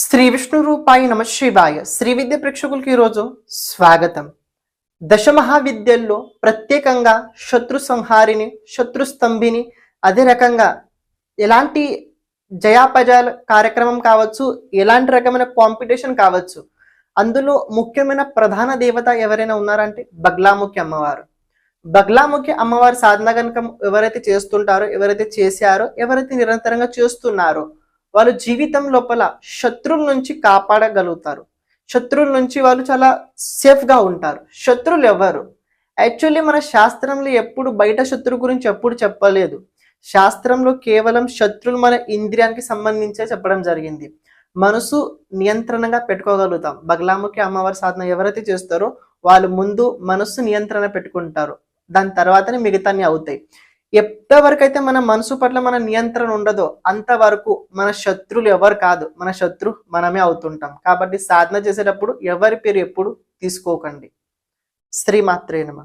శ్రీ విష్ణు రూపాయి నమ శివాయ. శ్రీ విద్య ప్రేక్షకులకి ఈరోజు స్వాగతం. దశమహావిద్యల్లో ప్రత్యేకంగా శత్రు సంహారిని శత్రు స్తంభిని అదే రకంగా ఎలాంటి జయాపజాల కార్యక్రమం కావచ్చు ఎలాంటి రకమైన కాంపిటీషన్ కావచ్చు అందులో ముఖ్యమైన ప్రధాన దేవత ఎవరైనా ఉన్నారంటే బగ్లాముఖి అమ్మవారు. బగ్లాముఖి అమ్మవారి సాధన కనుక ఎవరైతే చేస్తుంటారో ఎవరైతే చేశారో ఎవరైతే నిరంతరంగా చేస్తున్నారో వాళ్ళు జీవితం లోపల శత్రువుల నుంచి కాపాడగలుగుతారు. శత్రువుల నుంచి వాళ్ళు చాలా సేఫ్గా ఉంటారు. శత్రువులు ఎవరు? యాక్చువల్లీ మన శాస్త్రంలో ఎప్పుడు బయట శత్రువు గురించి ఎప్పుడు చెప్పలేదు. శాస్త్రంలో కేవలం శత్రులు మన ఇంద్రియానికి సంబంధించే చెప్పడం జరిగింది. మనసు నియంత్రణగా పెట్టుకోగలుగుతాం. బగలాముఖి అమ్మవారి సాధన ఎవరైతే చేస్తారో వాళ్ళు ముందు మనసు నియంత్రణ పెట్టుకుంటారు. దాని తర్వాతనే మిగతాన్ని అవుతాయి. ఎప్పటివరకైతే మన మనసు పట్ల మన నియంత్రణ ఉండదో అంతవరకు మన శత్రులు ఎవరు కాదు. మన శత్రు మనమే అవుతుంటాం. కాబట్టి సాధన చేసేటప్పుడు ఎవరి పేరు ఎప్పుడు తీసుకోకండి. శ్రీమాత్రేనమా